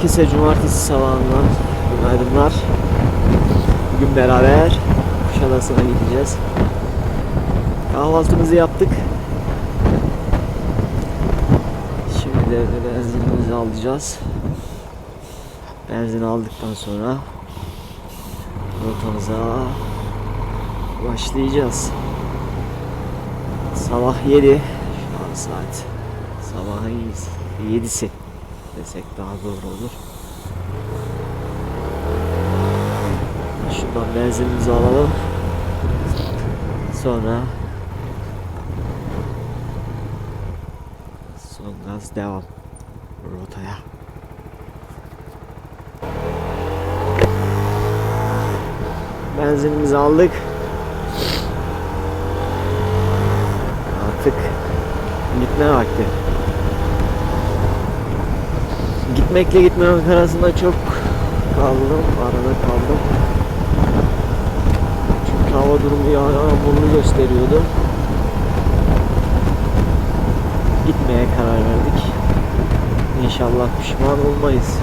Herkese cumartesi sabahından günaydınlar. Bugün beraber Kuşadası'na gideceğiz. Kahvaltımızı yaptık. Şimdi de benzinimizi alacağız. Benzin aldıktan sonra rotamıza başlayacağız. Sabah 7 şu an saat. Sabahın 7'si desek daha doğru olur. Şuradan benzinimizi alalım. Sonra son gaz devam rotaya. Benzinimizi aldık. Artık gitme vakti. Gitmekle gitmemek arasında çok kaldım, arada kaldım. Çünkü hava durumu yağmurlu gösteriyordu. Gitmeye karar verdik. İnşallah pişman olmayız.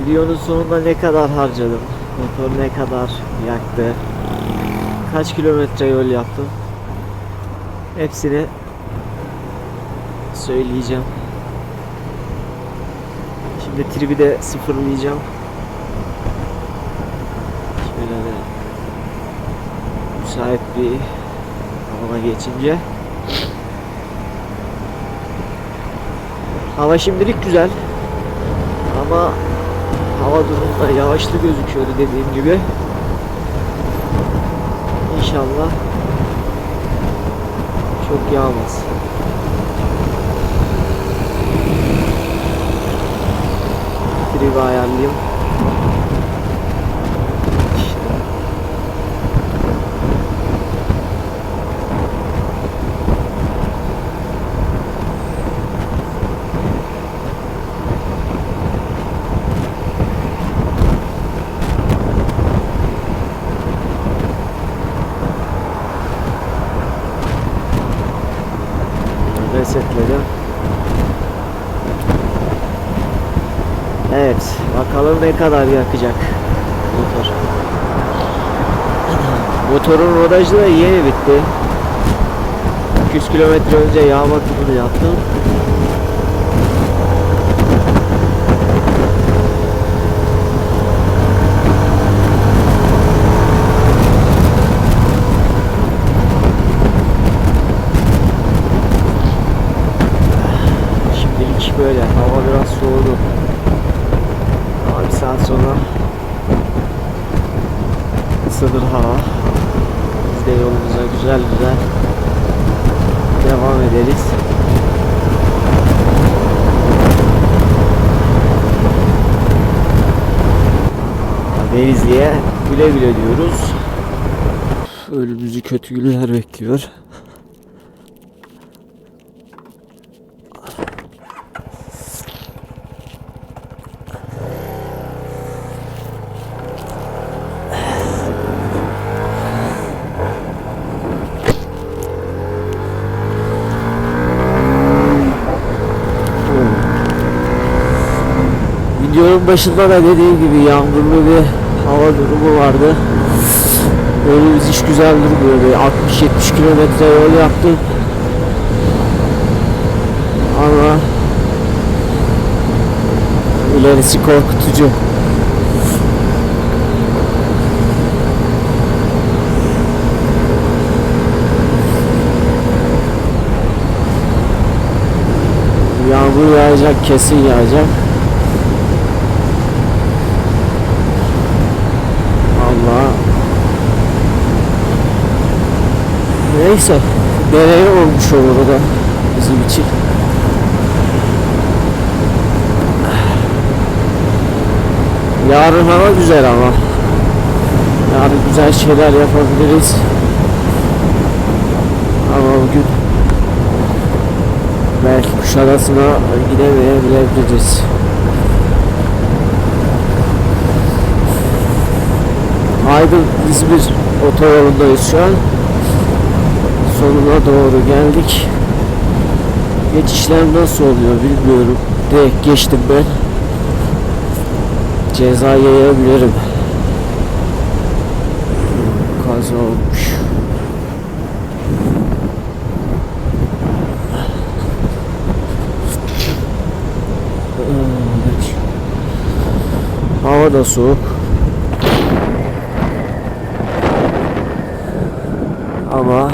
Videonun sonunda ne kadar harcadım, motor ne kadar yaktı, kaç kilometre yol yaptım, hepsini söyleyeceğim. Şimdi tribi de sıfırlayacağım. Şöyle de müsait bir alana geçince. Hava şimdilik güzel. Ama hava durumunda yağışlı gözüküyordu dediğim gibi. İnşallah çok yağmaz. Tribi ayarlayayım. İşte. Resetledim. Evet, bakalım ne kadar yakacak motor. Motorun rodajı da yeni bitti. 200 kilometre önce yağ bakımını yaptım. Şimdilik böyle. Hava biraz soğudu. Ama bir saat sonra ısınır hava. Biz de yolumuza güzel güzel devam ederiz. Denizli'ye güle güle diyoruz. Önümüzü kötü günler bekliyor. Videonun başında da dediğim gibi yağmurlu bir hava durumu vardı. Önümüz iş güzel durmuyor. Bir 60-70 kilometre yol yaptık. Ama ilerisi korkutucu. Yağmur yağacak, kesin yağacak. Allah. Neyse. Deney olmuş olur da bizim için. Yarın hava güzel ama. Yarın güzel şeyler yapabiliriz. Ama bugün belki Kuşadası'na gidemeyebiliriz. Aydın İzmir otoyolundayız şu an. Sonuna doğru geldik. Geçişler nasıl oluyor bilmiyorum. Direkt geçtim ben. ceza yiyebilirim. Kaza olmuş. Evet. Hava da soğuk. Ama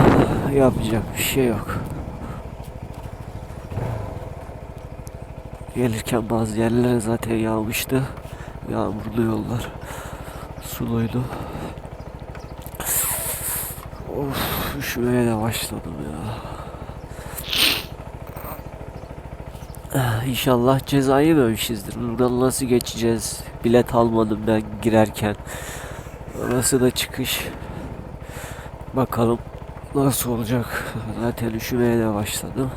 yapacak bir şey yok. Gelirken bazı yerlere zaten yağmıştı. Yağmurlu yollar. Suluydu. Of üşümeye de başladım ya. Ah, İnşallah ceza yememişizdir. Buradan nasıl geçeceğiz? Bilet almadım ben girerken. Orası da çıkış. Bakalım nasıl olacak. Zaten üşümeye de başladım.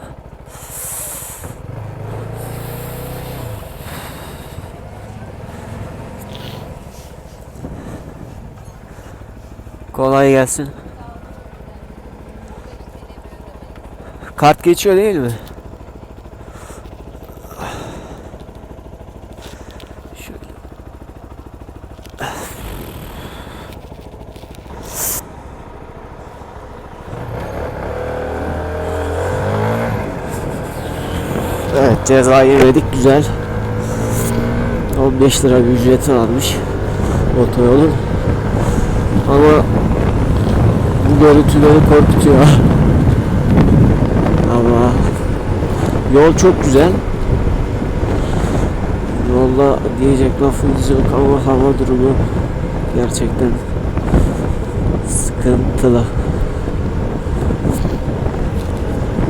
Kolay gelsin. Kart geçiyor değil mi? Şöyle. Evet cezayı yedik güzel. 15 lira bir ücreti varmış otoyolun. Ama bu görüntü beni korkutuyor. Ama yol çok güzel. Yolda diyecek lafımız yok ama hava durumu gerçekten sıkıntılı.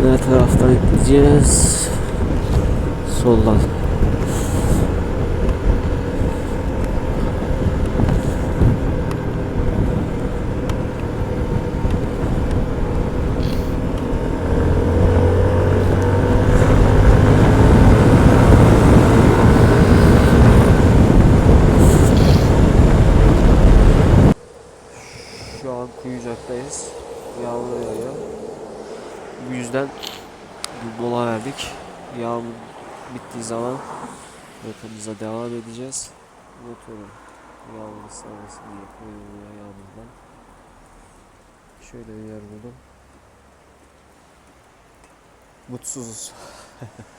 Ne taraftan gideceğiz? Soldan. Şu an Kuyucak'tayız. Yağmur yağıyor. Bu yüzden bir mola verdik. Yağmur bittiği zaman rotamıza devam edeceğiz. Motoru yağmur ıslanmasın diye koyuluyor yağmurdan. Şöyle bir yer buldum. Mutsuzuz.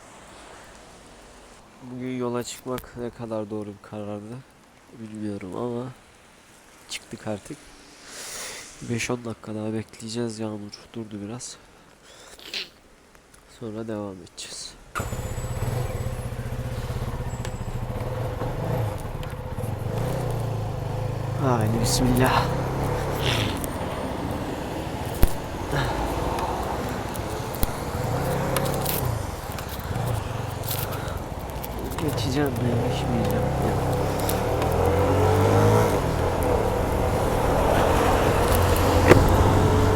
Bugün yola çıkmak ne kadar doğru bir karardı bilmiyorum ama çıktık artık. 5-10 dakika daha bekleyeceğiz. Yağmur durdu biraz. Sonra devam edeceğiz. Haydi bismillah. Geçeceğim ben geçmeyeceğim.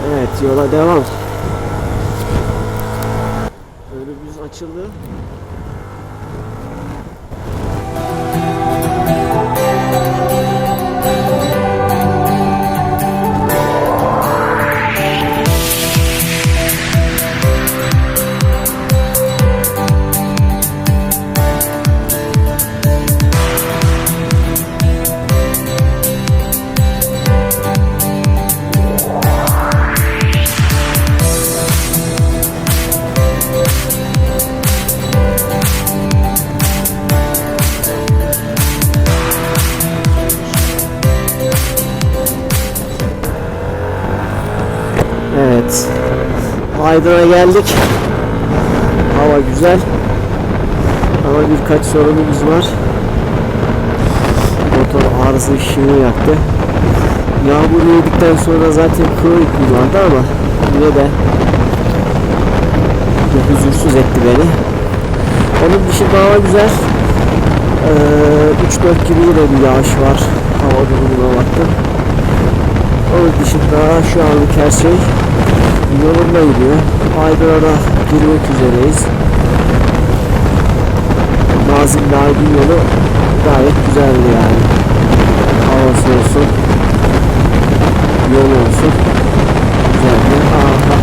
Evet yola devam. Önümüz açıldı. Aydın'a geldik. Hava güzel. Ama birkaç sorunumuz var. Motor arıza ışığı yaktı. Yağmur yedikten sonra zaten kronik vardı ama yine de huzursuz etti beni. Onun dışında hava güzel. Ee, 3-4 gibi yine bir yağış var. Hava durumuna baktım. Onun dışında şu anlık her şey yolunda gidiyor. Aydın'a girmek üzereyiz. Nazım Aydın yolu gayet güzeldi yani. Havası olsun, yol olsun. Güzeldi. Aha.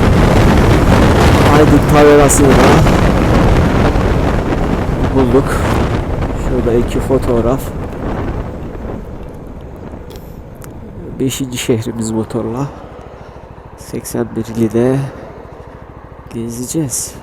Aydın tabelasını da bulduk. Şurada iki fotoğraf. Beşinci şehrimiz motorla. 81 ili de gezeceğiz.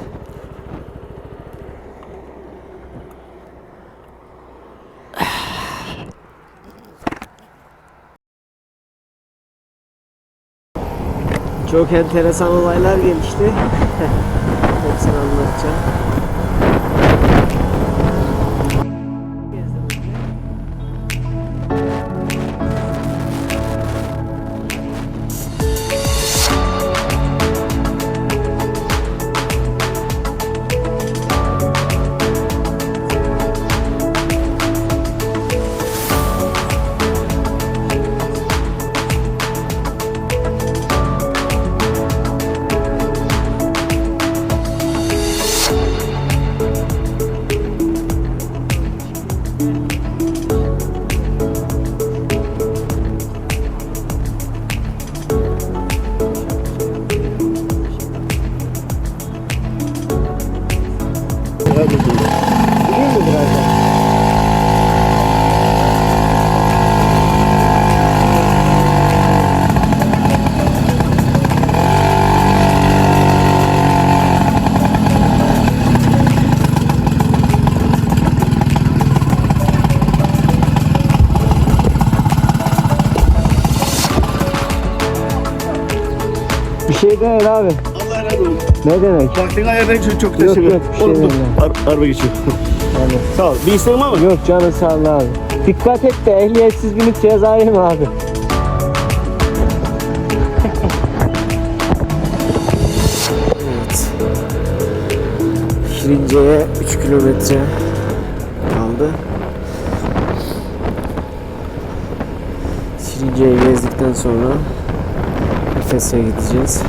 Çok enteresan olaylar gelişti. Hepsini anlatacağım. Değil abi. Allah razı olsun. Ne demek? Vaktini ayırdığın için çok teşekkür ederim. yok, bir şey Oğlum dur. Ar- araba geçiyor. Yani. Sağ ol. Bir isteğin var mı? Yok canın sağ ol abi. Dikkat et de ehliyetsiz binip ceza yeme abi. evet. Şirince'ye 3 kilometre kaldı. Şirince'yi gezdikten sonra Efes'e gideceğiz.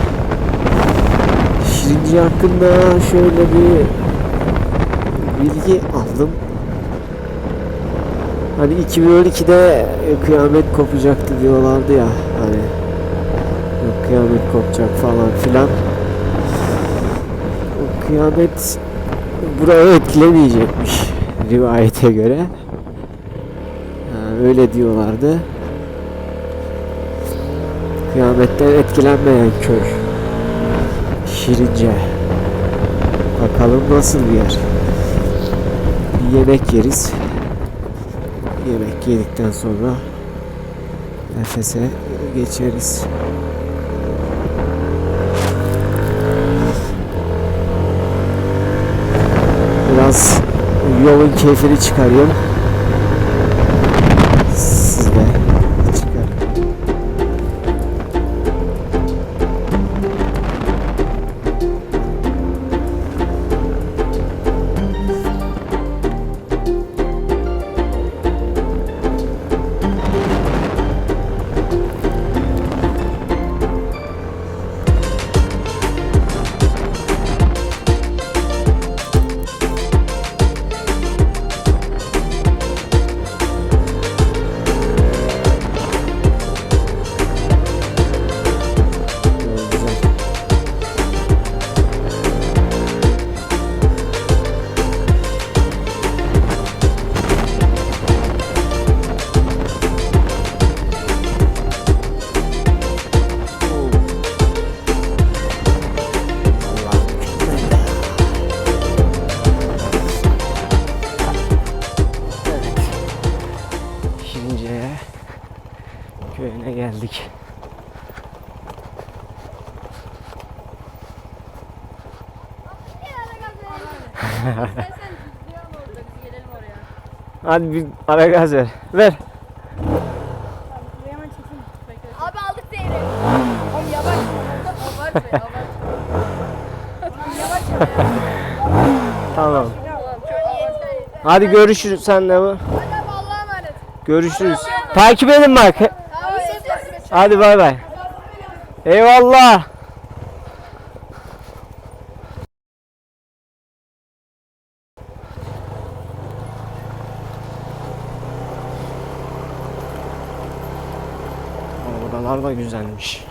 Şirince hakkında şöyle bir bilgi aldım. Hani 2012'de kıyamet kopacaktı diyorlardı ya hani kıyamet kopacak falan filan. O kıyamet burayı etkilemeyecekmiş rivayete göre. Ha, öyle diyorlardı. Kıyametten etkilenmeyen köy. Şirince. Bakalım nasıl bir yer. Bir yemek yeriz. Yemek yedikten sonra nefese geçeriz. Biraz yolun keyfini çıkarıyorum. Hadi bir ara gaz ver. Ver. Abi aldık değeri. Oğlum yavaş. Abartma abartma. Yavaş Tamam. Hadi görüşürüz senle bu. Hadi Allah'a emanet. Görüşürüz. Takip edin bak. Hadi bay bay. Eyvallah. Oralar da güzelmiş.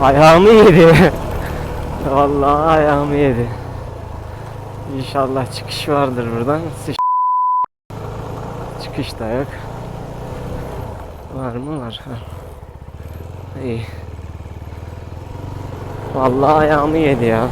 Ayağımı yedi. Vallahi ayağımı yedi. İnşallah çıkış vardır buradan. Sıç. Çıkış da yok. Var mı var? Ha. İyi. Vallahi ayağımı yedi ya.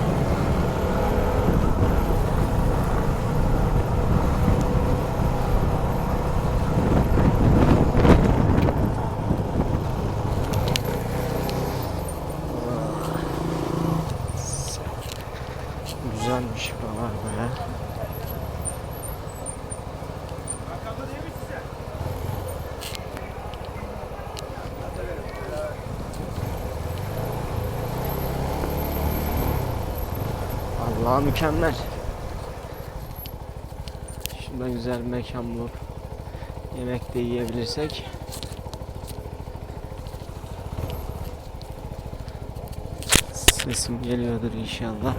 Allah mükemmel. Şurada güzel bir mekan bulup yemek de yiyebilirsek. Sesim geliyordur inşallah.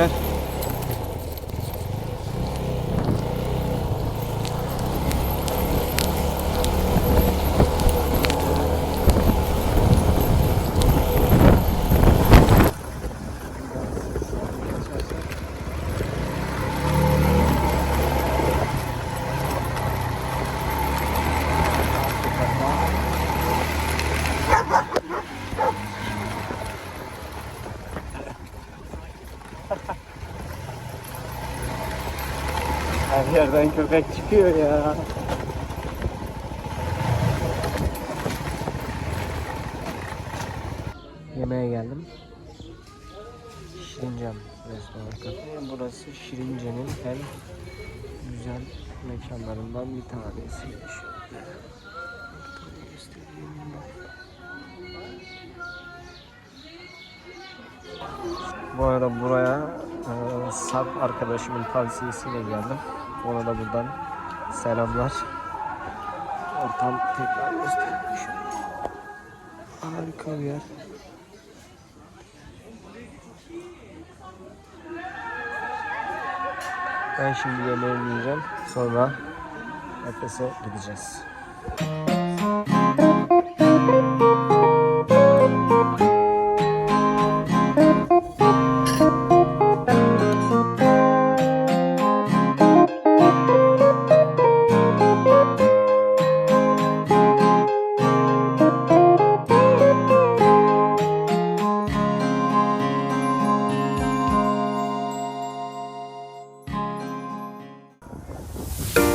Köpekler. Her yerden köpek çıkıyor ya. Yemeğe geldim. Şirincan restoran. Burası Şirince'nin en güzel mekanlarından bir tanesi. Bu arada buraya e, Sarp arkadaşımın tavsiyesiyle geldim. Ona da buradan selamlar. Ortam tekrar göstereyim şöyle. Harika bir yer. Ben şimdi yemeğimi yiyeceğim. Sonra Efes'e gideceğiz. you